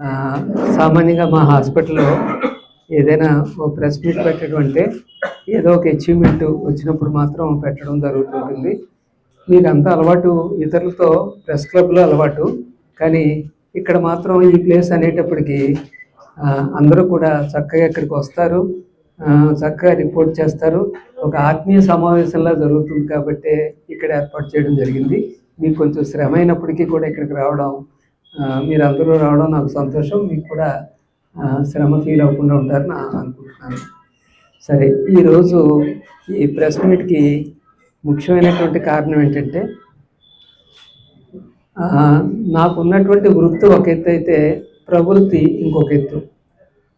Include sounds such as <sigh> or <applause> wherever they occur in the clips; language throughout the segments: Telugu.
ఆ, సామాన్యంగా మా హాస్పిటల్లో ఏదైనా ఓ ప్రెస్ మీట్ పెట్టడం అంటే ఏదో ఒక అచీవ్మెంట్ వచ్చినప్పుడు మాత్రం పెట్టడం జరుగుతుంటుంది. మీరంతా అలవాటు ఇతరులతో ప్రెస్ క్లబ్లో అలవాటు. కానీ ఇక్కడ మాత్రం ఈ ప్లేస్ అనేటప్పటికి ఆ, అందరూ కూడా చక్కగా ఇక్కడికి వస్తారు. ఆ, చక్కగా రిపోర్ట్ చేస్తారు. ఒక ఆత్మీయ సమావేశంలా జరుగుతుంది కాబట్టి ఇక్కడ ఏర్పాటు చేయడం జరిగింది. మీకు కొంచెం శ్రమ అయినప్పటికీ కూడా ఇక్కడికి రావడం మీరందరూ రావడం నాకు సంతోషం. మీకు కూడా శ్రమ ఫీల్ అవ్వకుండా ఉంటారని అనుకుంటున్నాను. సరే ఈరోజు ఈ ప్రెస్ మీట్కి ముఖ్యమైనటువంటి కారణం ఏంటంటే నాకున్నటువంటి వృత్తి ఒక ఎత్తు అయితే ప్రవృత్తి ఇంకొక ఎత్తు.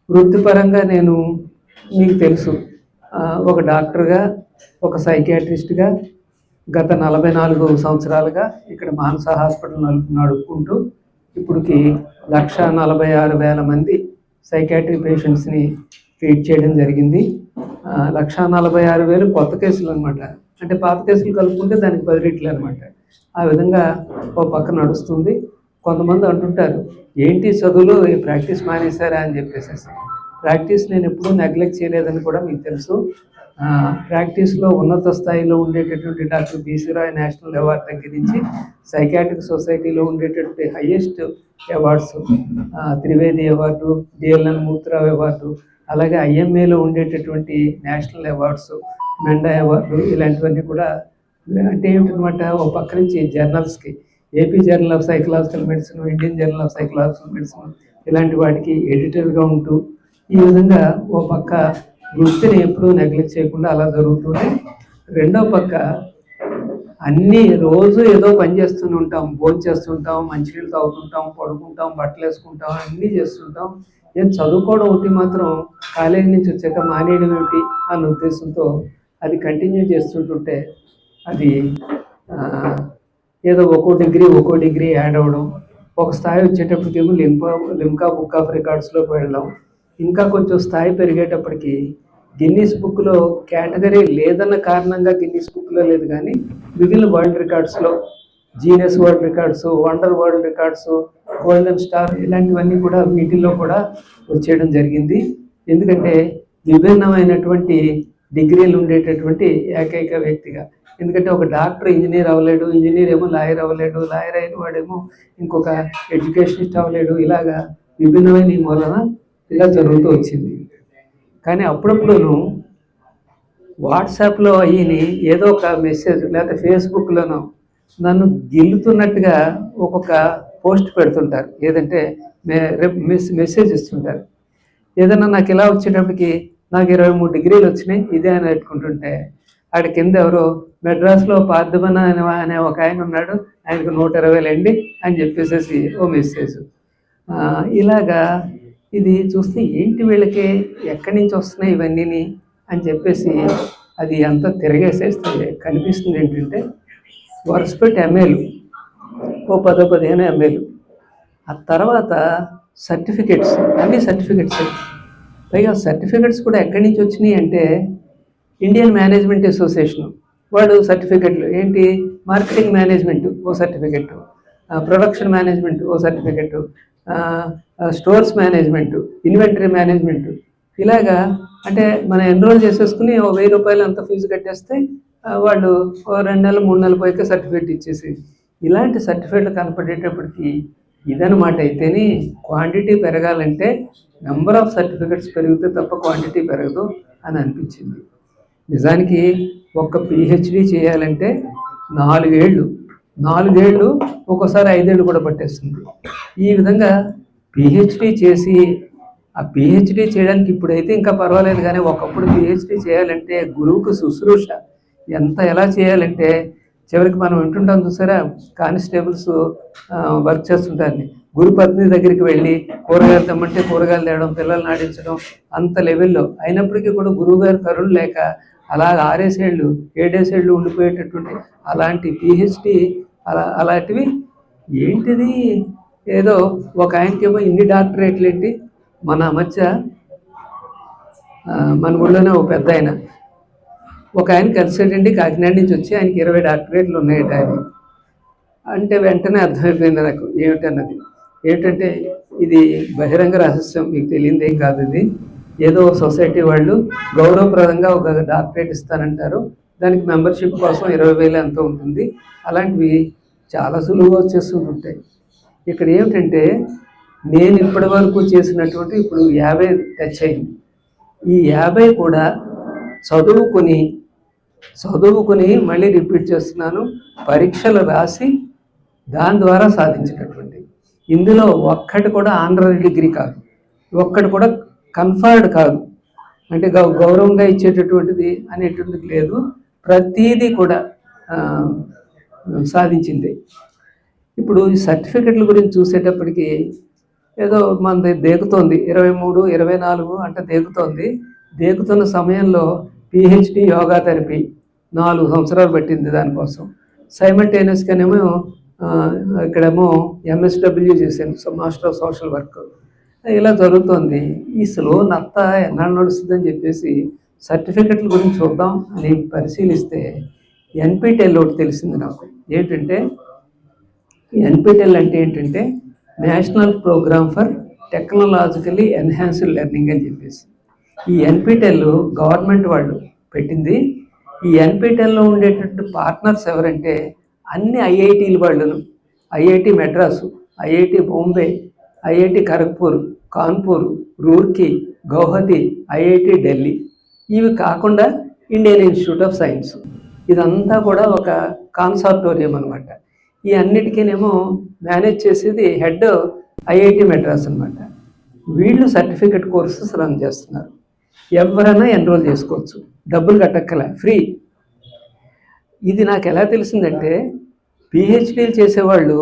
వృత్తిపరంగా నేను మీకు తెలుసు ఒక డాక్టర్గా ఒక సైకియాట్రిస్ట్గా గత నలభై నాలుగు సంవత్సరాలుగా ఇక్కడ మానస హాస్పిటల్ నడుపు నడుపుకుంటూ ఇప్పటికి లక్ష నలభై ఆరు వేల మంది సైకాట్రీ పేషెంట్స్ని ట్రీట్ చేయడం జరిగింది. లక్ష నలభై ఆరు వేలు కొత్త కేసులు అనమాట అంటే పాత కేసులు కలుపుకుంటే దానికి పది రెట్లు అనమాట ఆ విధంగా ఓ పక్క నడుస్తుంది. కొంతమంది అంటుంటారు ఏంటి చదువులు? ఈ ప్రాక్టీస్ మానేశారా? అని చెప్పేసేసి. ప్రాక్టీస్ నేను ఎప్పుడూ నెగ్లెక్ట్ చేయలేదని కూడా మీకు తెలుసు. ప్రాక్టీస్లో ఉన్నత స్థాయిలో ఉండేటటువంటి doctor BC Roy national award దగ్గర నుంచి సైకాట్రిక్ సొసైటీలో ఉండేటటువంటి highest awards Trivedi award DLN మూత్రావ్ award అలాగే ఐఎంఏలో ఉండేటటువంటి నేషనల్ అవార్డ్స్ మెండా అవార్డు ఇలాంటివన్నీ కూడా అంటే ఏమిటనమాట ఒక పక్క నుంచి జర్నల్స్కి AP journal of psychological medicine Indian journal of psychological medicine ఇలాంటి వాటికి ఎడిటర్గా ఉంటూ ఈ విధంగా ఓ పక్క వృత్తిని ఎప్పుడూ నెగ్లెక్ట్ చేయకుండా అలా జరుగుతుంది రెండో పక్క అన్నీ రోజు ఏదో పని చేస్తూనే ఉంటాం. భోజనం చేస్తుంటాం మంచినీళ్ళు తాగుతుంటాం పడుకుంటాం బట్టలు వేసుకుంటాం అన్నీ చేస్తుంటాం. నేను చదువుకోవడం ఒకటి మాత్రం కాలేజీ నుంచి వచ్చాక మానేయడం ఏమిటి అన్న ఉద్దేశంతో అది కంటిన్యూ చేస్తుంటుంటే అది ఏదో ఒక్కో డిగ్రీ ఒక్కో డిగ్రీ యాడ్ అవ్వడం ఒక స్థాయి వచ్చేటప్పటికేమో లింకా లింకా బుక్ ఆఫ్ రికార్డ్స్లోకి వెళ్ళడం ఇంకా కొంచెం స్థాయి పెరిగేటప్పటికి గిన్నీస్ బుక్లో కేటగిరీ లేదన్న కారణంగా గిన్నీస్ బుక్లో లేదు కానీ మిగిలిన world రికార్డ్స్లో genius world records wonder world records golden star ఇలాంటివన్నీ కూడా వీటిల్లో కూడా వచ్చేయడం జరిగింది. ఎందుకంటే విభిన్నమైనటువంటి డిగ్రీలు ఉండేటటువంటి ఏకైక వ్యక్తిగా. ఎందుకంటే ఒక డాక్టర్ ఇంజనీర్ అవ్వలేడు ఇంజనీర్ ఏమో లాయర్ అవ్వలేడు లాయర్ అయిన వాడేమో ఇంకొక ఎడ్యుకేషనిస్ట్ అవ్వలేడు ఇలాగా విభిన్నమైన ఈ మూలన ఇలా జరుగుతూ వచ్చింది. కానీ అప్పుడప్పుడును వాట్సాప్లో అయ్యి ఏదో ఒక మెసేజ్ లేకపోతే ఫేస్బుక్లోనో నన్ను గెలుతున్నట్టుగా ఒక్కొక్క పోస్ట్ పెడుతుంటారు. ఏదంటే మెస్ మెసేజ్ ఇస్తుంటారు. ఏదైనా నాకు ఇలా వచ్చేటప్పటికి నాకు ఇరవై మూడు డిగ్రీలు వచ్చినాయి ఇదే అని పెట్టుకుంటుంటే ఆడ కింద ఎవరో మెడ్రాస్లో పార్థమన అనే ఒక ఆయన ఉన్నాడు ఆయనకు నూట ఇరవైలు అండి అని చెప్పేసేసి ఓ మెసేజ్. ఇలాగా ఇది చూస్తే ఏంటి వీళ్ళకి? ఎక్కడి నుంచి వస్తున్నాయి ఇవన్నీని? అని చెప్పేసి అది అంతా తిరగేసేస్తుంది. కనిపిస్తుంది ఏంటంటే వరుసపెట్టి ఎంఏలు ఓ పదో పదిహేను ఎంఏలు ఆ తర్వాత సర్టిఫికెట్స్ అన్ని సర్టిఫికెట్స్ పైగా సర్టిఫికెట్స్ కూడా ఎక్కడి నుంచి వచ్చినాయి అంటే ఇండియన్ మేనేజ్మెంట్ అసోసియేషన్ వాడు సర్టిఫికెట్లు ఏంటి? మార్కెటింగ్ మేనేజ్మెంట్ ఓ సర్టిఫికెట్ ప్రొడక్షన్ మేనేజ్మెంట్ ఓ certificate stores management inventory management. ఇలాగా అంటే మనం ఎన్రోల్ చేసేసుకుని ఓ వెయ్యి రూపాయలు అంత ఫీజు కట్టేస్తే వాళ్ళు ఓ రెండు నెలలు మూడు నెలల పైకి సర్టిఫికెట్ ఇచ్చేసి ఇలాంటి సర్టిఫికేట్లు కనపడేటప్పటికి ఇదనమాట అయితేనే క్వాంటిటీ పెరగాలంటే నెంబర్ ఆఫ్ సర్టిఫికెట్స్ పెరిగితే తప్ప క్వాంటిటీ పెరగదు అని అనిపించింది. నిజానికి ఒక్క పిహెచ్డి చేయాలంటే నాలుగేళ్ళు నాలుగేళ్ళు ఒక్కోసారి ఐదేళ్ళు కూడా పట్టేస్తుంది. ఈ విధంగా పిహెచ్డి చేసి ఆ పిహెచ్డి చేయడానికి ఇప్పుడైతే ఇంకా పర్వాలేదు కానీ ఒకప్పుడు పిహెచ్డి చేయాలంటే గురువుకు శుశ్రూష. ఎంత ఎలా చేయాలంటే చివరికి మనం వింటుంటాం చూసారా కానిస్టేబుల్స్ వర్క్ చేస్తుంటారని. గురు పత్ని దగ్గరికి వెళ్ళి కూరగాయలు తెమ్మంటే కూరగాయలు తేవడం పిల్లల్ని ఆడించడం అంత లెవెల్లో. అయినప్పటికీ కూడా గురువుగారు కరుణ లేక అలా ఆరేసేళ్ళు ఏడేసేళ్ళు ఉండిపోయేటటువంటి అలాంటి పిహెచ్డి అలా అలాంటివి ఏంటిది? ఏదో ఒక ఆయనకేమో ఇన్ని డాక్టరేట్లు ఏంటి? మన మధ్య మన ఊళ్ళోనే ఒక పెద్ద ఆయన. ఒక ఆయన కన్సల్టెంట్ కాకినాడ నుంచి వచ్చి ఆయనకి ఇరవై డాక్టరేట్లు ఉన్నాయట ఆయన. అంటే వెంటనే అర్థమైపోయింది నాకు ఏమిటన్నది. ఏమిటంటే ఇది బహిరంగ రహస్యం మీకు తెలియదు ఏం కాదు ఇది. ఏదో సొసైటీ వాళ్ళు గౌరవప్రదంగా ఒక డాక్టరేట్ ఇస్తానంటారు. దానికి మెంబర్షిప్ కోసం ఇరవై వేలు ఎంత ఉంటుంది. అలాంటివి చాలా సులువుగా వచ్చేస్తుంటుంటాయి. ఇక్కడ ఏమిటంటే నేను ఇప్పటి వరకు చేసినటువంటి ఇప్పుడు యాభై టచ్ అయింది. ఈ యాభై కూడా చదువుకుని చదువుకుని మళ్ళీ రిపీట్ చేస్తున్నాను పరీక్షలు రాసి దాని ద్వారా సాధించినటువంటి ఇందులో ఒక్కటి కూడా ఆనరీ డిగ్రీ కాదు. ఒక్కటి కూడా కన్ఫర్డ్ కాదు. అంటే గౌ- గౌరవంగా ఇచ్చేటటువంటిది అనేటువంటిది లేదు. ప్రతీది కూడా సాధించింది. ఇప్పుడు ఈ సర్టిఫికెట్ల గురించి చూసేటప్పటికి ఏదో మనది దేకుతోంది ఇరవై మూడు ఇరవై నాలుగు అంటే దేకుతోంది దేకుతున్న సమయంలో పిహెచ్డి యోగా థెరపీ నాలుగు సంవత్సరాలు పట్టింది దానికోసం. సైమల్టేనియస్గానేమో ఏమో ఇక్కడేమో ఎంఎస్డబ్ల్యూ చేశాను so master of social work. ఇలా జరుగుతోంది. ఈ స్లో నత్త ఎన్నాళ్ళు నడుస్తుందని చెప్పేసి సర్టిఫికెట్ల గురించి చూద్దాం అని పరిశీలిస్తే ఎన్పిటెల్ ఒకటి తెలిసింది నాకు. ఏంటంటే ఎన్పిటెల్ అంటే ఏంటంటే national programme for technologically enhanced learning అని చెప్పేసి. ఈ ఎన్పిటెల్ గవర్నమెంట్ వాళ్ళు పెట్టింది. ఈ ఎన్పిటెల్లో ఉండేటటువంటి పార్ట్నర్స్ ఎవరంటే అన్ని ఐఐటీలు వాళ్ళను. IIT Madras IIT Bombay IIT Kharagpur Kanpur Roorkee Guwahati IIT Delhi. ఇవి కాకుండా ఇండియన్ ఇన్స్టిట్యూట్ ఆఫ్ సైన్స్. ఇదంతా కూడా ఒక కాన్సార్టోరియం అనమాట ఈ అన్నిటికీనేమో మేనేజ్ చేసేది హెడ్ ఐఐటి మెడ్రాస్ అనమాట వీళ్ళు సర్టిఫికెట్ కోర్సెస్ రన్ చేస్తున్నారు. ఎవరైనా ఎన్రోల్ చేసుకోవచ్చు. డబ్బులు కట్టక్కల ఫ్రీ ఇది నాకు ఎలా తెలిసిందంటే పిహెచ్డీలు చేసేవాళ్ళు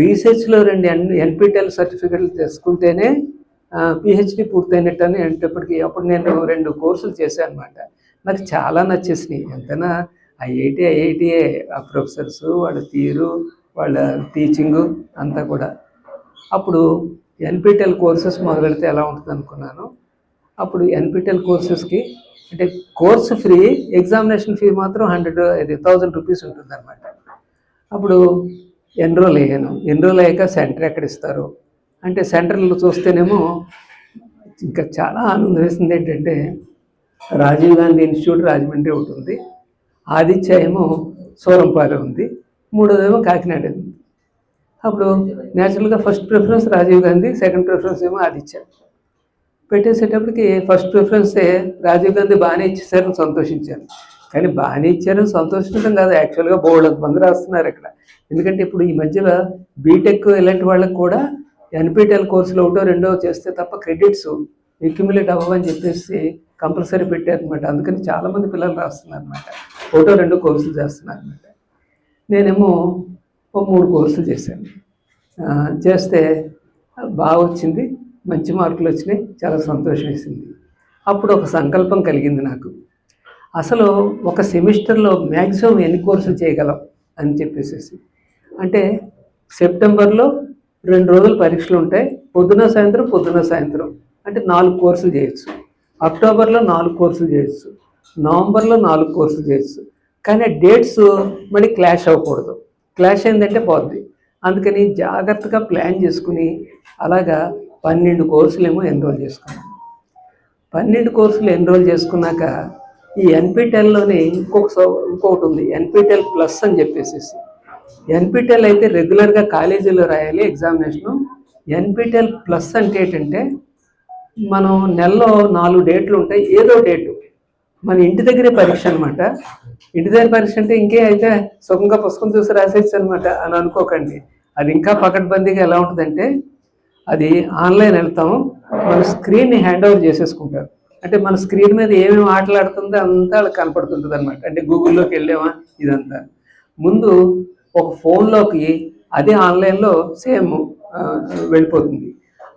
రీసెర్చ్లో రెండు ఎన్ ఎన్పిటెల్ సర్టిఫికెట్లు తెచ్చుకుంటేనే పిహెచ్డి పూర్తయినట్టు అని అనేటప్పటికి అప్పుడు నేను రెండు కోర్సులు చేశాను అనమాట నాకు చాలా నచ్చేసినాయి. ఎంతైనా ఐఐటి ఐఐటిఏ ఆ ప్రొఫెసర్స్ వాళ్ళ తీరు వాళ్ళ టీచింగు అంతా కూడా. అప్పుడు ఎన్పిటెల్ కోర్సెస్ మొదలెడితే ఎలా ఉంటుంది అనుకున్నాను అప్పుడు ఎన్పిటెల్ కోర్సెస్కి అంటే కోర్సు ఫ్రీ ఎగ్జామినేషన్ ఫీ మాత్రం హండ్రెడ్ ఇది థౌజండ్ రూపీస్ ఉంటుంది అనమాట అప్పుడు ఎన్రోల్ అయ్యాను. ఎన్రోల్ అయ్యాక సెంటర్ ఎక్కడ ఇస్తారు? అంటే సెంటర్లు చూస్తేనేమో ఇంకా చాలా ఆనందం వేసింది ఏంటంటే రాజీవ్ గాంధీ ఇన్స్టిట్యూట్ రాజమండ్రి ఒకటి ఉంది ఆదిత్య ఏమో సూరంపాలెం ఉంది మూడోదేమో కాకినాడ ఉంది. అప్పుడు న్యాచురల్గా first preference Rajiv Gandhi second preference ఏమో ఆదిత్య. పెట్టేసేటప్పటికి ఫస్ట్ ప్రిఫరెన్సే రాజీవ్ గాంధీ బాగానే ఇచ్చేసారని సంతోషించాను కానీ బాగానే ఇచ్చారని సంతోషించడం కాదు యాక్చువల్గా బోర్డు మంది రాస్తున్నారు ఇక్కడ. ఎందుకంటే ఇప్పుడు ఈ మధ్యలో బీటెక్ ఇలాంటి వాళ్ళకి కూడా ఎన్పిటిఎల్ కోర్సులు ఒకటో రెండో చేస్తే తప్ప క్రెడిట్స్ ఎక్యుములేట్ అవ్వని చెప్పేసి కంపల్సరీ పెట్టారనమాట అందుకని చాలామంది పిల్లలు రాస్తున్నారు అనమాట ఒకటో రెండు కోర్సులు చేస్తున్నారు అనమాట నేనేమో ఒక మూడు కోర్సులు చేశాను. చేస్తే బాగా వచ్చింది మంచి మార్కులు వచ్చినాయి చాలా సంతోషం వేసింది. అప్పుడు ఒక సంకల్పం కలిగింది నాకు. అసలు ఒక సెమిస్టర్లో మ్యాక్సిమం ఎన్ని కోర్సులు చేయగలం అని చెప్పేసి అంటే సెప్టెంబర్లో రెండు రోజులు పరీక్షలు ఉంటాయి పొద్దున సాయంత్రం పొద్దున సాయంత్రం. అంటే నాలుగు కోర్సులు చేయొచ్చు. అక్టోబర్లో నాలుగు కోర్సులు చేయొచ్చు. నవంబర్లో నాలుగు కోర్సులు చేయొచ్చు కానీ డేట్స్ మళ్ళీ క్లాష్ అవ్వకూడదు. క్లాష్ అయిందంటే పోద్ది. అందుకని జాగ్రత్తగా ప్లాన్ చేసుకుని అలాగా పన్నెండు కోర్సులేమో ఎన్రోల్ చేసుకున్నాం. పన్నెండు కోర్సులు ఎన్రోల్ చేసుకున్నాక ఈ ఎన్పిటెల్లోనే ఇంకొక ఇంకొకటి ఉంది. ఎన్పిటెల్ ప్లస్ అని చెప్పేసి ఎన్పిటెల్ అయితే రెగ్యులర్గా కాలేజీలో రాయాలి ఎగ్జామినేషను. ఎన్పిటెల్ ప్లస్ అంటే ఏంటంటే మనం నెలలో నాలుగు డేట్లు ఉంటాయి. ఏదో డేటు. మన ఇంటి దగ్గరే పరీక్ష అనమాట ఇంటి దగ్గర పరీక్ష అంటే ఇంకే అయితే సుఖంగా పుస్తకం చూసి రాసేచ్చు అనమాట అని అనుకోకండి. అది ఇంకా పకడ్బందీగా ఎలా ఉంటుందంటే అది ఆన్లైన్ వెళ్తాం మన స్క్రీన్ని హ్యాండ్ ఓవర్ చేసేసుకుంటారు. అంటే మన స్క్రీన్ మీద ఏమేమి ఆటలాడుతుందో అంతా వాళ్ళకి కనపడుతుంటుంది అనమాట అంటే గూగుల్లోకి వెళ్ళామా ఇదంతా. ముందు ఒక ఫోన్లోకి అదే ఆన్లైన్లో సేమ్ వెళ్ళిపోతుంది.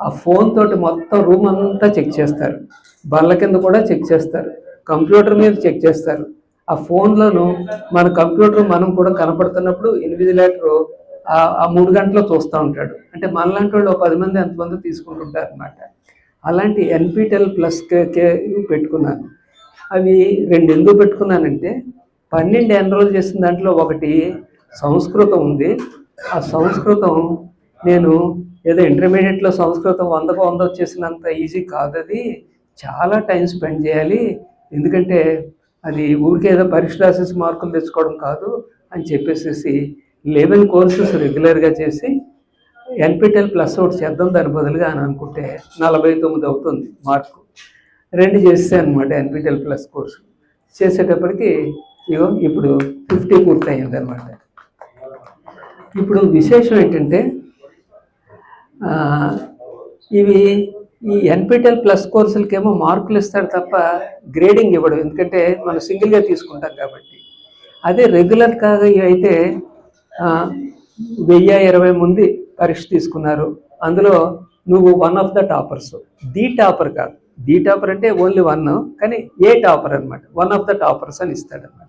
ఆ ఫోన్ తోటి మొత్తం రూమ్ అంతా చెక్ చేస్తారు. బల్ల కింద కూడా చెక్ చేస్తారు. కంప్యూటర్ మీద చెక్ చేస్తారు. ఆ ఫోన్లోను మన కంప్యూటర్ మనం కూడా కనపడుతున్నప్పుడు ఇన్విజిలేటర్ ఆ మూడు గంటలు చూస్తూ ఉంటాడు. అంటే మనలాంటి వాళ్ళు ఒక పది మంది ఎంతమంది తీసుకుంటుంటారు అనమాట అలాంటి ఎన్పిటెల్ ప్లస్ కే పెట్టుకున్నాను. అవి రెండు ఎందుకు పెట్టుకున్నానంటే పన్నెండు ఎన్రోల్ చేసిన దాంట్లో ఒకటి సంస్కృతం ఉంది. ఆ సంస్కృతం నేను ఏదో ఇంటర్మీడియట్లో సంస్కృతం వందకు వంద వచ్చేసినంత ఈజీ కాదు అది చాలా టైం స్పెండ్ చేయాలి. ఎందుకంటే అది ఊరికే ఏదో పరీక్ష రాసేసి మార్కులు తెచ్చుకోవడం కాదు అని చెప్పేసి లెవెన్ కోర్సెస్ రెగ్యులర్గా చేసి ఎన్పిటెల్ ప్లస్ ఒకటి చేద్దాం దాని బదులుగా అని అనుకుంటే నలభై తొమ్మిది అవుతుంది మార్కు. రెండు చేస్తే అనమాట ఎన్పిటెల్ ప్లస్ కోర్సు. చేసేటప్పటికి ఇగో ఇప్పుడు ఫిఫ్టీ పూర్తయింది అనమాట ఇప్పుడు విశేషం ఏంటంటే ఇవి ఈ ఎన్పిటెల్ ప్లస్ కోర్సులకేమో మార్కులు ఇస్తాడు తప్ప గ్రేడింగ్ ఇవ్వడు. ఎందుకంటే మనం సింగిల్గా తీసుకుంటాం కాబట్టి. అదే రెగ్యులర్ కాగా అయితే వెయ్యి ఇరవై మంది పరీక్ష తీసుకున్నారు. అందులో నువ్వు one of the toppers the topper కాదు. ది టాపర్ అంటే ఓన్లీ వన్ కానీ ఏ టాపర్ అన్నమాట. వన్ ఆఫ్ ద టాపర్స్ అని ఇస్తాడనమాట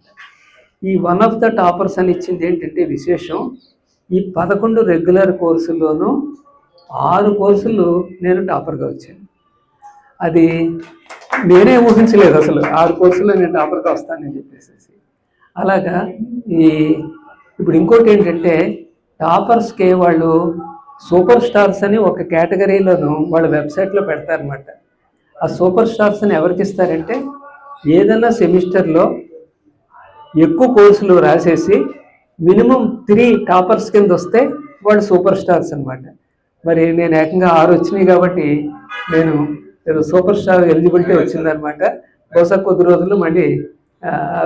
ఈ వన్ ఆఫ్ ద టాపర్స్ అని ఇచ్చింది ఏంటంటే విశేషం ఈ పదకొండు రెగ్యులర్ కోర్సుల్లోనూ ఆరు కోర్సులు నేను టాపర్గా వచ్చాను. అది నేనే ఊహించలేదు అసలు. ఆరు కోర్సుల్లో నేను టాపర్గా వస్తానని చెప్పేసి అలాగా ఈ ఇప్పుడు ఇంకోటి ఏంటంటే టాపర్స్కి వాళ్ళు సూపర్ స్టార్స్ అని ఒక కేటగిరీలోను వాళ్ళ వెబ్సైట్లో పెడతారనమాట ఆ సూపర్ స్టార్స్ అని ఎవరికి ఇస్తారంటే ఏదైనా సెమిస్టర్లో ఎక్కువ కోర్సులు రాసేసి మినిమం త్రీ టాపర్స్ కింద వస్తే వాళ్ళు సూపర్ స్టార్స్ అన్నమాట. మరి నేను ఏకంగా ఆరు వచ్చినాయి కాబట్టి నేను ఏదో సూపర్ స్టార్ ఎలిజిబిలిటీ వచ్చిందనమాట బహుశా కొద్ది రోజులు మళ్ళీ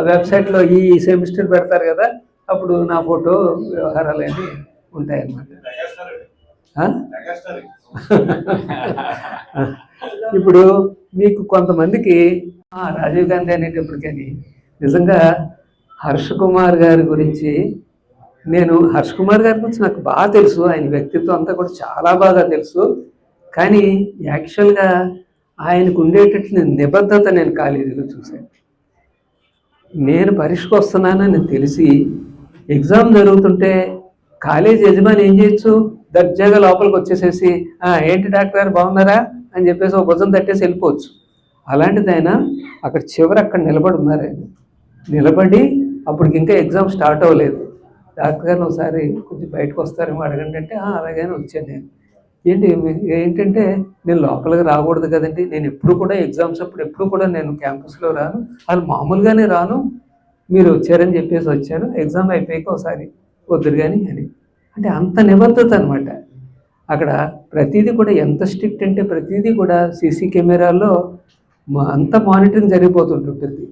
వెబ్సైట్లో ఈ సెమిస్టర్ పెడతారు కదా అప్పుడు నా ఫోటో వ్యవహారాలు అన్నీ ఉంటాయన్నమాట? <laughs> ఇప్పుడు మీకు కొంతమందికి రాజీవ్ గాంధీ అనేటప్పటికని నిజంగా హర్ష కుమార్ గారి గురించి నేను హర్ష్ కుమార్ గారి గురించి నాకు బాగా తెలుసు. ఆయన వ్యక్తిత్వం అంతా కూడా చాలా బాగా తెలుసు. కానీ యాక్చువల్గా ఆయనకు ఉండేటట్లు నిబద్ధత నేను కాలేజీలో చూశాను. నేను పరీక్షకు వస్తున్నానని తెలిసి ఎగ్జామ్ జరుగుతుంటే కాలేజ్ యజమాని ఏం చేయొచ్చు? దర్జాగా లోపలికి వచ్చేసేసి ఏంటి డాక్టర్ గారు బాగున్నారా? అని చెప్పేసి ఒక భుజం తట్టేసి వెళ్ళిపోవచ్చు. అలాంటిది ఆయన అక్కడ చివరి అక్కడ నిలబడి ఉన్నారు ఆయన. నిలబడి అప్పటికి ఇంకా ఎగ్జామ్ స్టార్ట్ అవ్వలేదు. డాక్టర్ గారిని ఒకసారి కొంచెం బయటకు వస్తారేమో అడగండి అంటే "ఆ, అలాగే వచ్చాను నేను. ఏంటి ఏంటంటే నేను లోపలికి రాకూడదు కదండి. నేను ఎప్పుడు కూడా ఎగ్జామ్స్ అప్పుడు ఎప్పుడు కూడా నేను క్యాంపస్లో రాను. అది మామూలుగానే రాను. మీరు వచ్చారని చెప్పేసి వచ్చాను. ఎగ్జామ్ అయిపోయాక ఒకసారి వద్దురు కానీ అని. అంటే అంత నిబద్ధత అనమాట అక్కడ ప్రతిదీ కూడా ఎంత స్ట్రిక్ట్ అంటే ప్రతిదీ కూడా సీసీ కెమెరాల్లో మా- అంత మానిటరింగ్ జరిగిపోతుంటుంటుంది.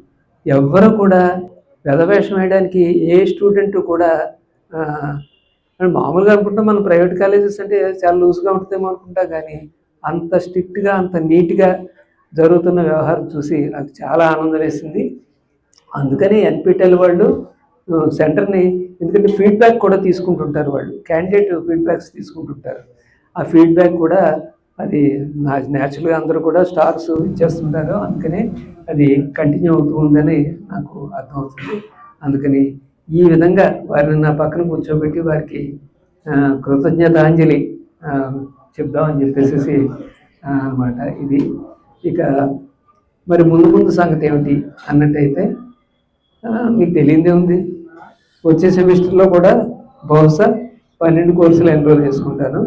ఎవ్వరు కూడా వెధవేషం వేయడానికి ఏ స్టూడెంట్ కూడా మామూలుగా అనుకుంటాం మనం ప్రైవేట్ కాలేజెస్ అంటే చాలా లూజ్గా ఉంటుందేమో అనుకుంటా కానీ అంత స్ట్రిక్ట్గా అంత నీట్గా జరుగుతున్న వ్యవహారం చూసి నాకు చాలా ఆనందం వేసింది. అందుకని ఎన్పిటెల్ వాళ్ళు సెంటర్ని ఎందుకంటే ఫీడ్బ్యాక్ కూడా తీసుకుంటుంటారు వాళ్ళు క్యాండిడేట్ ఫీడ్బ్యాక్స్ తీసుకుంటుంటారు. ఆ ఫీడ్బ్యాక్ కూడా అది నా న్యాచురల్గా అందరూ కూడా స్టార్స్ ఇచ్చేస్తుంటారు. అందుకని అది కంటిన్యూ అవుతూ ఉందని నాకు అర్థమవుతుంది. అందుకని ఈ విధంగా వారిని నా పక్కన కూర్చోబెట్టి వారికి కృతజ్ఞతాంజలి చెప్దామని చెప్పేసి అనమాట ఇది ఇక మరి ముందు ముందు సంగతి ఏమిటి అన్నట్టయితే మీకు తెలియదే ఉంది. వచ్చే సెమిస్టర్లో కూడా బహుశా పన్నెండు కోర్సులు ఎన్రోల్ చేసుకుంటాను.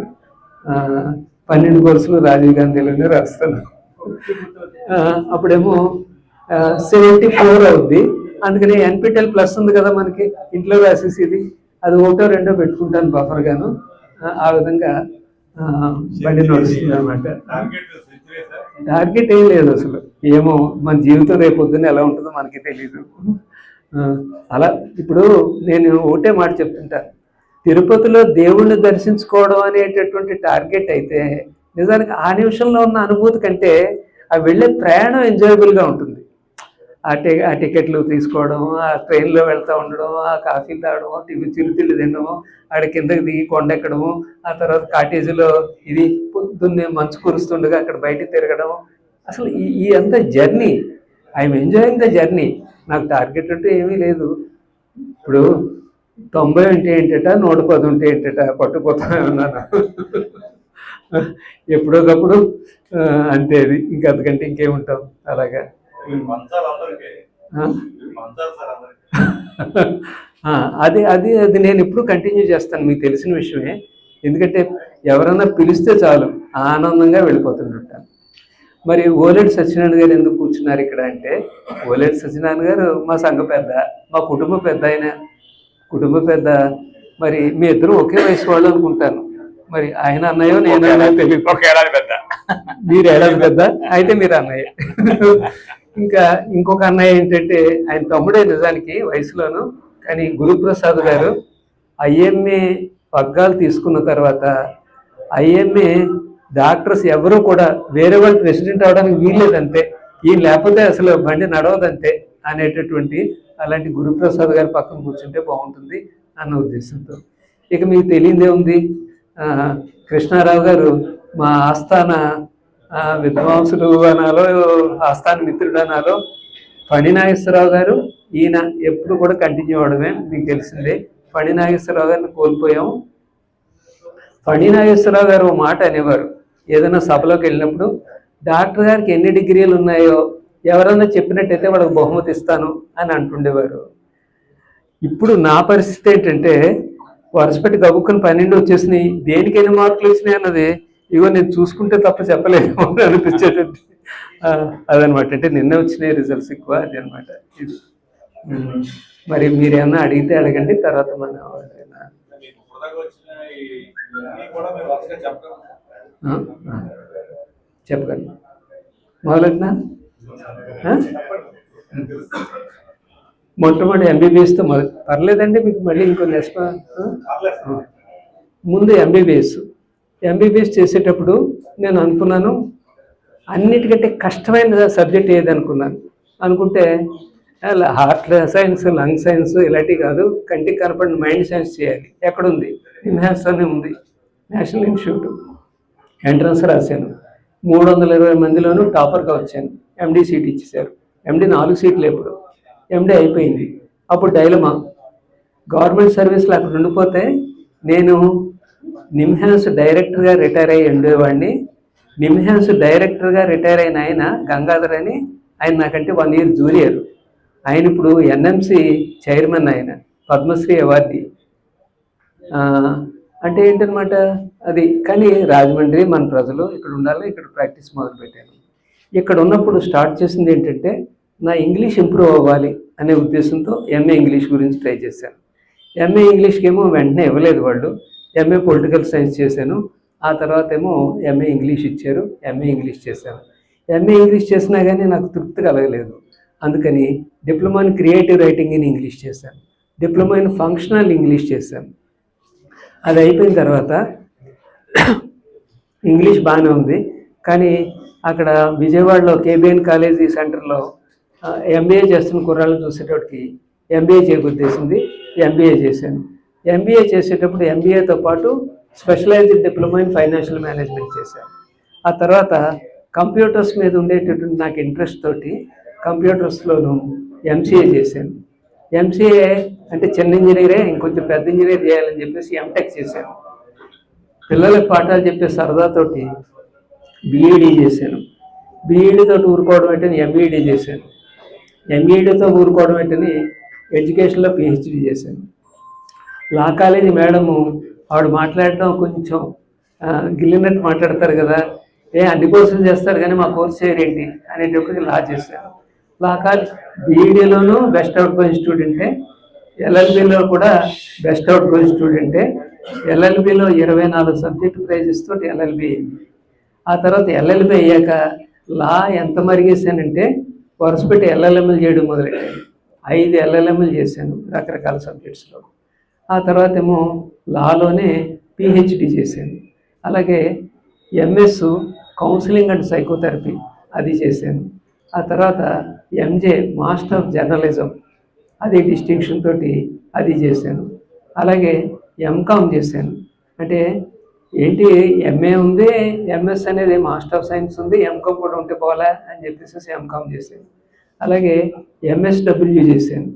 పన్నెండు కోర్సులు రాజీవ్ గాంధీలోనే రాస్తాను ఆ, అప్పుడేమో సెవెంటీ ఫోర్ అవుద్ది. అందుకని ఎన్పిటెల్ ప్లస్ ఉంది కదా మనకి. ఇంట్లో రాసేసి ఇది. అది ఒకటో రెండో పెట్టుకుంటాను బఫర్ గాను ఆ, విధంగా బండి నడుస్తుంది అనమాట టార్గెట్ ఏం లేదు అసలు. ఏమో మన జీవితం రేపు పొద్దున్న ఎలా ఉంటుందో మనకి తెలియదు అలా ఇప్పుడు నేను ఒకటే మాట చెప్తుంటాను తిరుపతిలో దేవుణ్ణి దర్శించుకోవడం అనేటటువంటి టార్గెట్ అయితే నిజానికి ఆ నిమిషంలో ఉన్న అనుభూతి కంటే ఆ వెళ్ళే ప్రయాణం ఎంజాయబుల్గా ఉంటుంది. ఆ టి ఆ టికెట్లు తీసుకోవడం ఆ ట్రైన్లో వెళ్తూ ఉండడం ఆ కాఫీ తాగడం టీవీ చిరుతిళ్ళు తినడం ఆడ కిందకి దిగి కొండెక్కడము ఆ తర్వాత కాటేజీలో ఇది పొద్దున్నే మంచు కురుస్తుండగా అక్కడ బయటికి తిరగడం. అసలు ఈ ఈ అంత journey I'm enjoying the journey. నాకు టార్గెట్ అంటే ఏమీ లేదు. ఇప్పుడు తొంభై ఉంటే ఏంటట నూట పది ఉంటే ఏంటట పట్టుకుపోతానే ఉన్నాను. ఎప్పుడోకప్పుడు అంతే అది. ఇంకా అంతకంటే ఇంకేముంటాం? అలాగా. అది అది అది నేను ఎప్పుడు కంటిన్యూ చేస్తాను మీకు తెలిసిన విషయమే. ఎందుకంటే ఎవరన్నా పిలిస్తే చాలు ఆనందంగా వెళ్ళిపోతుంటాను మరి ఓలేటి సత్యనారాయణ గారు ఎందుకు కూర్చున్నారు ఇక్కడ అంటే ఓలేటి సత్యనారాయణ గారు మా సంఘ పెద్ద మా కుటుంబ పెద్ద ఆయన. కుటుంబ పెద్ద. మరి మీ ఇద్దరు ఒకే వయసు వాళ్ళు అనుకుంటాను. మరి ఆయన అన్నయ్యో నేను అన్నయ్యో పెద్ద. మీరు ఏడాది పెద్ద? అయితే మీరు అన్నయ్య. ఇంకా ఇంకొక అన్నయ్య ఏంటంటే ఆయన తమ్ముడే నిజానికి వయసులోను కానీ గురుప్రసాద్ గారు ఐఎంఏ పగ్గాలు తీసుకున్న తర్వాత ఐఎంఏ డాక్టర్స్ ఎవరు కూడా వేరే వాళ్ళు ప్రెసిడెంట్ అవడానికి వీల్లేదంతే. ఈయన లేకపోతే అసలు బండి నడవదంతే. అనేటటువంటి అలాంటి గురుప్రసాద్ గారి పక్కన కూర్చుంటే బాగుంటుంది అన్న ఉద్దేశంతో. ఇక మీకు తెలియదే ఉంది కృష్ణారావు గారు మా ఆస్థాన విద్వాంసులు అనాలో ఆస్థాన మిత్రుడు అనాలో ఫణి నాగేశ్వరరావు గారు ఈయన ఎప్పుడు కూడా కంటిన్యూ అవడమే మీకు తెలిసిందే. ఫణి నాగేశ్వరరావు గారిని కోల్పోయాము ఫణి నాగేశ్వరరావు గారు ఓ మాట అనేవారు ఏదైనా సభలోకి వెళ్ళినప్పుడు డాక్టర్ గారికి ఎన్ని డిగ్రీలు ఉన్నాయో ఎవరన్నా చెప్పినట్టయితే వాళ్ళకి బహుమతి ఇస్తాను అని అంటుండేవారు. ఇప్పుడు నా పరిస్థితి ఏంటంటే వరుసపెట్టి గబుక్కుని పన్నెండు వచ్చేసినాయి. దేనికి ఎన్ని మార్కులు వచ్చినాయి అన్నది ఇగో నేను చూసుకుంటే తప్ప చెప్పలేము అని అనిపించేటట్టు అదనమాట. అంటే నిన్న వచ్చినాయి రిజల్ట్స్ ఎక్కువ అది అనమాట ఇది. మరి మీరేమన్నా అడిగితే అడగండి తర్వాత మన చెప్పగలను. మొదలెట్నా? మొట్టమొదటి ఎంబీబీఎస్తో మొదలు పర్లేదండి మీకు మళ్ళీ ఇంకో నెక్స్ట్ ముందు ఎంబీబీఎస్ ఎంబీబీఎస్ చేసేటప్పుడు నేను అనుకున్నాను అన్నిటికంటే కష్టమైన సబ్జెక్ట్ ఏది అనుకున్నాను. అనుకుంటే హార్ట్ సైన్స్ లంగ్ సైన్స్ ఇలాంటివి కాదు కంటికి కనపడిన మైండ్ సైన్స్ చేయాలి. ఎక్కడుంది? నిమ్హాన్స్ అని ఉంది. National institute. ఎంట్రన్స్ రాశాను. మూడు వందల ఇరవై మందిలోనూ టాపర్గా వచ్చాను. ఎండి సీట్ ఇచ్చేశారు ఎండి నాలుగు సీట్లు ఎప్పుడు ఎండి అయిపోయింది. అప్పుడు డైలమా? గవర్నమెంట్ సర్వీస్లో అక్కడ ఉండిపోతే నేను నిమ్హాన్స్ డైరెక్టర్గా రిటైర్ అయ్యి ఉండేవాడిని. నిమ్హాన్స్ డైరెక్టర్గా రిటైర్ అయిన ఆయన గంగాధర్ అని ఆయన నాకంటే వన్ ఇయర్ జూనియర్ ఆయన ఇప్పుడు ఎన్ఎంసి చైర్మన్ ఆయన పద్మశ్రీ అవార్డీ. అంటే ఏంటనమాట అది? కానీ రాజమండ్రి మన ప్రజలు ఇక్కడ ఉండాలి ఇక్కడ ప్రాక్టీస్ మొదలు పెట్టాను ఇక్కడ ఉన్నప్పుడు స్టార్ట్ చేసింది ఏంటంటే నా ఇంగ్లీష్ ఇంప్రూవ్ అవ్వాలి అనే ఉద్దేశంతో ఎంఏ ఇంగ్లీష్ గురించి ట్రై చేశాను. ఎంఏ ఇంగ్లీష్కి ఏమో వెంటనే ఇవ్వలేదు వాళ్ళు. ఎంఏ పొలిటికల్ సైన్స్ చేశాను. ఆ తర్వాత ఏమో ఎంఏ ఇంగ్లీష్ ఇచ్చారు. ఎంఏ ఇంగ్లీష్ చేశాను. ఎంఏ ఇంగ్లీష్ చేసినా కానీ నాకు తృప్తి కలగలేదు. అందుకని diploma in creative writing in English చేశాను. డిప్లొమా ఇన్ ఫంక్షనల్ ఇంగ్లీష్ చేశాను. అది అయిపోయిన తర్వాత ఇంగ్లీష్ బాగానే ఉంది. కానీ అక్కడ విజయవాడలో కేబిఎన్ కాలేజీ సెంటర్లో ఎంబీఏ చేస్తున్న కుర్రాళ్ళు చూసేటప్పటికి ఎంబీఏ చేయబుద్దేసింది ఎంబీఏ చేశాను. ఎంబీఏ చేసేటప్పుడు ఎంబీఏతో పాటు specialised diploma in financial management చేశాను. ఆ తర్వాత కంప్యూటర్స్ మీద ఉండేటటువంటి నాకు ఇంట్రెస్ట్ తోటి కంప్యూటర్స్లోను ఎంసీఏ చేశాను. ఎంసీఏ అంటే చిన్న ఇంజనీరే ఇంకొంచెం పెద్ద ఇంజనీర్ చేయాలని చెప్పేసి ఎంటెక్ చేశాను. పిల్లలకు పాఠాలు చెప్పే సరదాతోటి బీఈడీ చేశాను. బీఈడీతో ఊరుకోవడం ఏంటని ఎంఈడీ చేశాను. ఎంఈడీతో ఊరుకోవడం ఏంటని ఎడ్యుకేషన్లో పిహెచ్డీ చేశాను. లా కాలేజీ మేడము ఆవిడ మాట్లాడటం కొంచెం గిల్లినట్టు మాట్లాడతారు కదా. ఏ అన్ని కోర్సులు చేస్తారు కానీ మా కోర్స్ చేయరేంటి అనేటప్పటికి లా చేశాను. లా కాలేజ్ బీఈడీలోనూ బెస్ట్ అవుట్ గోయింగ్ స్టూడెంటే ఎల్ఎల్బిలో కూడా బెస్ట్ అవుట్ గోయింగ్ స్టూడెంటే ఎల్ఎల్బిలో ఇరవై నాలుగు సబ్జెక్టు ప్రైజెస్ తోటి ఎల్ఎల్బి అయింది. ఆ తర్వాత ఎల్ఎల్బి అయ్యాక లా ఎంత మరిగేశానంటే వరుసపెట్టి ఎల్ఎల్ఎంఎల్ చేయడం మొదలెట్టాను. ఐదు ఎల్ఎల్ఎంఎల్ చేశాను రకరకాల సబ్జెక్ట్స్లో. ఆ తర్వాత ఏమో లాలోనే పిహెచ్డి చేశాను. అలాగే ఎంఎస్ కౌన్సిలింగ్ అండ్ సైకోథెరపీ అది చేశాను. ఆ తర్వాత ఎంజే మాస్టర్ ఆఫ్ జర్నలిజం అది డిస్టింక్షన్ తోటి అది చేశాను. అలాగే ఎంకామ్ చేశాను. అంటే ఏంటి ఎంఏ ఉంది ఎంఎస్ అనేది మాస్టర్ ఆఫ్ సైన్స్ ఉంది ఎంకామ్ కూడా ఉంటే పోవాలా అని చెప్పేసి ఎంకామ్ చేశాను అలాగే ఎంఎస్డబ్ల్యూ చేశాను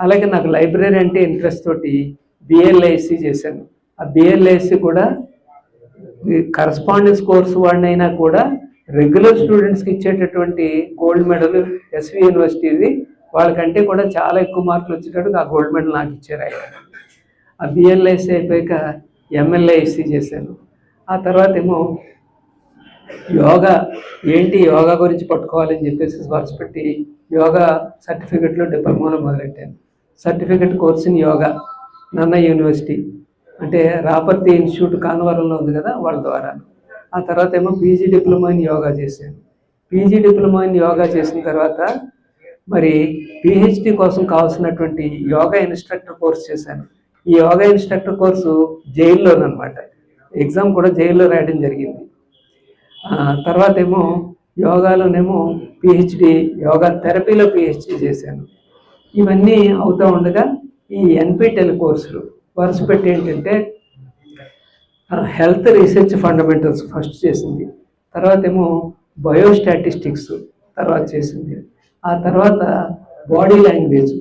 అలాగే నాకు లైబ్రరీ అంటే ఇంట్రెస్ట్ తోటి బిఎల్ఐసి చేశాను ఆ బిఎల్ఐసి కూడా కరస్పాండెన్స్ కోర్సు వాడినైనా కూడా రెగ్యులర్ స్టూడెంట్స్కి ఇచ్చేటటువంటి గోల్డ్ మెడల్ ఎస్వి యూనివర్సిటీది వాళ్ళకంటే కూడా చాలా ఎక్కువ మార్కులు వచ్చేటట్టు ఆ గోల్డ్ మెడల్ నాకు ఇచ్చారు ఆయన. ఆ బిఎల్ఐసి అయిపోయాక ఎమ్మెల్యేసి చేశాను ఆ తర్వాత ఏమో యోగా ఏంటి యోగా గురించి పట్టుకోవాలని చెప్పేసి వరుస పెట్టి యోగా సర్టిఫికెట్లో డిప్లొమాలో మొదలెట్టాను certificate course in yoga Nannaya university. అంటే రాపర్తి ఇన్స్టిట్యూట్ కానవరంలో ఉంది కదా వాళ్ళ ద్వారా. ఆ తర్వాత ఏమో పీజీ డిప్లొమా ఇన్ యోగా చేశాను పీజీ డిప్లొమా ఇన్ యోగా చేసిన తర్వాత మరి పిహెచ్డి కోసం కావాల్సినటువంటి యోగా ఇన్స్ట్రక్టర్ కోర్స్ చేశాను. ఈ యోగా ఇన్స్ట్రక్టర్ కోర్సు జైల్లోనమాట ఎగ్జామ్ కూడా జైల్లో రాయడం జరిగింది. తర్వాత ఏమో యోగాలోనేమో పిహెచ్డి యోగా థెరపీలో పిహెచ్డి చేశాను. ఇవన్నీ అవుతూ ఉండగా ఈ ఎన్పిటెల్ కోర్సులు వరుస పెట్టి ఏంటంటే హెల్త్ రీసెర్చ్ ఫండమెంటల్స్ ఫస్ట్ చేసింది. తర్వాత ఏమో బయోస్టాటిస్టిక్స్ తర్వాత చేసింది. ఆ తర్వాత బాడీ లాంగ్వేజ్.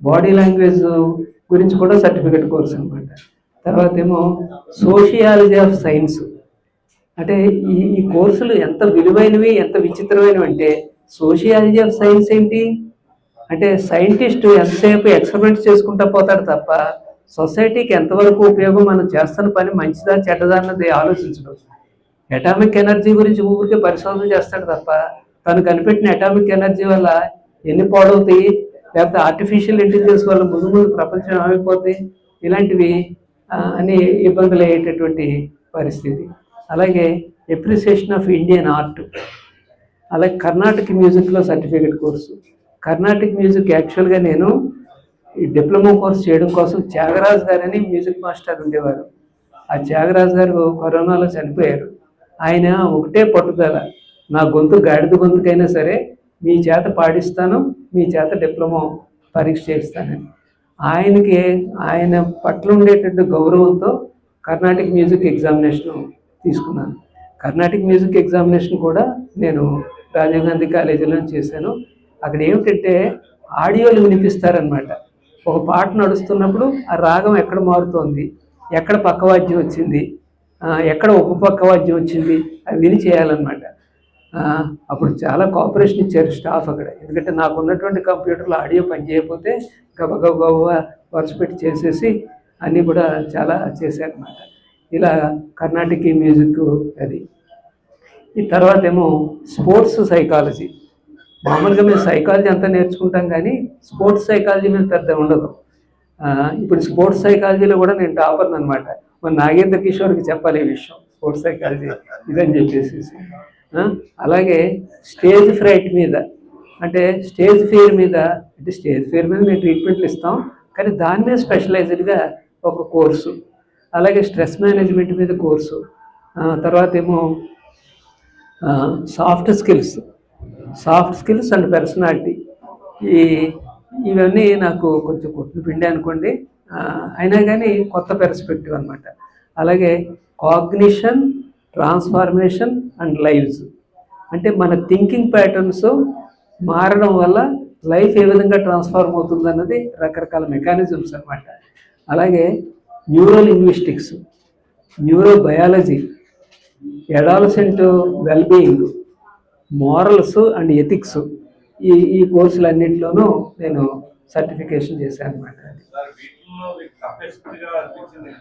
బాడీ లాంగ్వేజ్ గురించి కూడా సర్టిఫికెట్ కోర్స్ అనమాట తర్వాత ఏమో సోషియాలజీ ఆఫ్ సైన్స్ అంటే ఈ ఈ కోర్సులు ఎంత విలువైనవి ఎంత విచిత్రమైనవి అంటే సోషియాలజీ ఆఫ్ సైన్స్ ఏంటి? అంటే సైంటిస్ట్ ఎంతసేపు ఎక్స్పెరిమెంట్ చేసుకుంటా పోతాడు తప్ప సొసైటీకి ఎంతవరకు ఉపయోగం మనం చేస్తున్న పని మంచిదా చెడ్డదా అన్నది ఆలోచించడం. అటామిక్ ఎనర్జీ గురించి ఊరికే పరిశోధన చేస్తాడు తప్ప తను కనిపెట్టిన అటామిక్ ఎనర్జీ వల్ల ఎన్ని పాడవుతాయి? లేకపోతే ఆర్టిఫిషియల్ ఇంటెలిజెన్స్ వల్ల ముందు ముందు ప్రపంచం ఏమైపోద్ది ఇలాంటివి అని ఇబ్బందులు అయ్యేటటువంటి పరిస్థితి. అలాగే ఎప్రిసియేషన్ ఆఫ్ ఇండియన్ ఆర్ట్ అలాగే కర్ణాటక మ్యూజిక్లో సర్టిఫికేట్ కోర్సు కర్ణాటక మ్యూజిక్ యాక్చువల్గా నేను ఈ డిప్లొమా కోర్స్ చేయడం కోసం త్యాగరాజ్ గారని మ్యూజిక్ మాస్టర్ ఉండేవారు. ఆ త్యాగరాజ్ గారు కరోనాలో చనిపోయారు. ఆయన ఒకటే పట్టుదల నా గొంతు గాడిద గొంతుకైనా సరే మీ చేత పాడిస్తాను మీ చేత డిప్లొమా పరీక్ష చేస్తానని. ఆయనకి ఆయన పట్ల ఉండేటట్టు గౌరవంతో కర్ణాటిక్ మ్యూజిక్ ఎగ్జామినేషన్ తీసుకున్నాను. కర్ణాటిక్ మ్యూజిక్ ఎగ్జామినేషన్ కూడా నేను రాజీవ్ గాంధీ కాలేజీలో చేశాను. అక్కడ ఏమిటంటే ఆడియోలు వినిపిస్తారనమాట ఒక పాట నడుస్తున్నప్పుడు ఆ రాగం ఎక్కడ మారుతోంది? ఎక్కడ పక్కవాద్యం వచ్చింది? ఎక్కడ ఉప పక్కవాద్యం వచ్చింది? అవి విని చేయాలన్నమాట. అప్పుడు చాలా కోఆపరేషన్ ఇచ్చారు స్టాఫ్ అక్కడ. ఎందుకంటే నాకు ఉన్నటువంటి కంప్యూటర్లో ఆడియో పనిచేయకపోతే గబగబ వరుస పెట్టి చేసేసి అన్నీ కూడా చాలా చేశారన్నమాట. ఇలా కర్ణాటక మ్యూజిక్ అది. ఈ తర్వాత ఏమో స్పోర్ట్స్ సైకాలజీ. మామూలుగా మేము సైకాలజీ అంతా నేర్చుకుంటాం కానీ స్పోర్ట్స్ సైకాలజీ మీద పెద్ద ఉండదు. ఇప్పుడు స్పోర్ట్స్ సైకాలజీలో కూడా నేను టాపర్ అనమాట మరి నాగేంద్ర కిషోర్కి చెప్పాలి ఈ విషయం. స్పోర్ట్స్ సైకాలజీ ఇదని చెప్పేసి అలాగే స్టేజ్ ఫ్రైట్ మీద అంటే స్టేజ్ ఫియర్ మీద అంటే స్టేజ్ ఫియర్ మీద మేము ట్రీట్మెంట్లు ఇస్తాం. కానీ దాని మీద స్పెషలైజ్డ్గా ఒక కోర్సు అలాగే స్ట్రెస్ మేనేజ్మెంట్ మీద కోర్సు తర్వాత ఏమో soft skills soft skills and personality ఈ ఇవన్నీ నాకు కొంచెం కొట్టు పిండి అనుకోండి. అయినా కానీ కొత్త పెర్స్పెక్టివ్ అనమాట అలాగే కాగ్నిషన్ ట్రాన్స్ఫార్మేషన్ అండ్ లైవ్స్. అంటే మన థింకింగ్ ప్యాటర్న్స్ మారడం వల్ల లైఫ్ ఏ విధంగా ట్రాన్స్ఫార్మ్ అవుతుంది అన్నది రకరకాల మెకానిజమ్స్ అనమాట అలాగే neuro linguistics neuro biology adolescent wellbeing morals and ethics ఈ ఈ కోర్సులన్నింటిలోనూ నేను సర్టిఫికేషన్ చేశాను అనమాట సార్ వీటిల్లో మీకు టఫెస్ట్గా అనిపించింది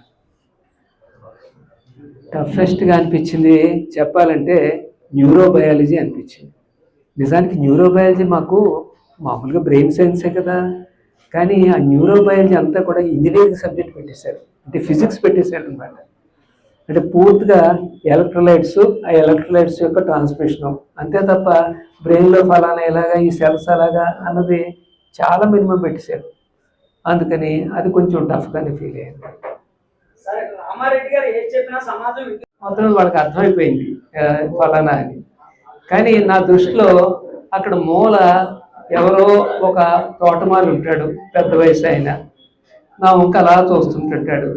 టఫెస్ట్గా అనిపించింది. చెప్పాలంటే న్యూరోబయాలజీ అనిపించింది. నిజానికి న్యూరోబయాలజీ మాకు మామూలుగా బ్రెయిన్ సైన్సే కదా. కానీ ఆ న్యూరోబయాలజీ అంతా కూడా ఇంజనీరింగ్ సబ్జెక్ట్ పెట్టేశారు. అంటే ఫిజిక్స్ పెట్టేశారు అనమాట అంటే పూర్తిగా ఎలక్ట్రోలైట్స్ ఆ ఎలక్ట్రోలైట్స్ యొక్క ట్రాన్స్మిషను. అంతే తప్ప బ్రెయిన్లో ఫలానా ఎలాగా ఈ సెల్స్ అలాగా అన్నది చాలా మినిమం పెట్టేశారు. అందుకని అది కొంచెం టఫ్గానే ఫీల్ అయ్యింది అమ్మారెడ్డి గారు ఏది చెప్పినా సమాజం మొత్తం వాళ్ళకి అర్థమైపోయింది ఫలానా అని. కానీ నా దృష్టిలో అక్కడ మూల ఎవరో ఒక తోటమారి ఉంటాడు పెద్ద వయసు ఆయన నా ముక్క అలా చూస్తుంటుంటాడు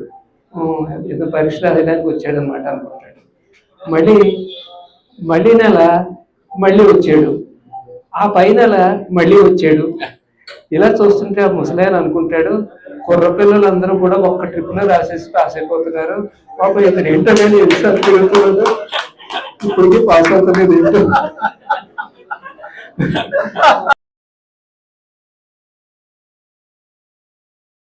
ఏదో పరీక్ష రాయడానికి వచ్చాడు అనమాట అనుకుంటాడు. మళ్ళీ మళ్ళీ నెల మళ్ళీ వచ్చాడు. ఆ పై నెల మళ్ళీ వచ్చాడు. ఇలా చూస్తుంటే ఆ ముసలాయన అనుకుంటాడు కుర్ర పిల్లలందరూ కూడా ఒక్క ట్రిప్లో రాసేసి పాస్ అయిపోతున్నారు. పాపం ఇతను ఏంటనేది ఎంత ఎన్నిసార్లు ఇప్పటికీ పాస్ అవుతుంది ఏంటో